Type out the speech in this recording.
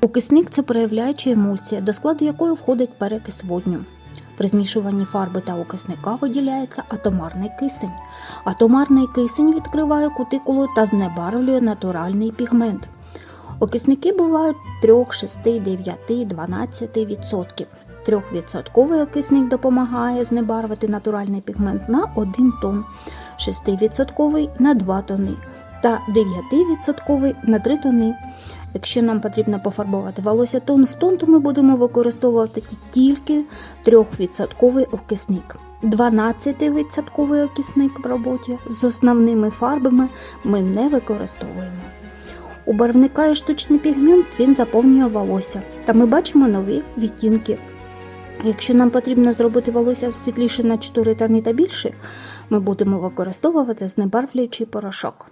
Окисник це проявляюча емульсія, до складу якої входить перекис водню. При змішуванні фарби та окисника виділяється атомарний кисень. Атомарний кисень відкриває кутикулу та знебарвлює натуральний пігмент. Окисники бувають 3, 6, 9, 12 відсотків. 3% окисник допомагає знебарвити натуральний пігмент на 1 тонн, 6% на 2 тони та 9% на 3 тони. Якщо нам потрібно пофарбувати волосся тон в тон, то ми будемо використовувати тільки 3% окисник. 12% окисник в роботі з основними фарбами ми не використовуємо. У барвника є штучний пігмент, він заповнює волосся, та ми бачимо нові відтінки. Якщо нам потрібно зробити волосся світліше на 4 тони та більше, ми будемо використовувати знебарвлюючий порошок.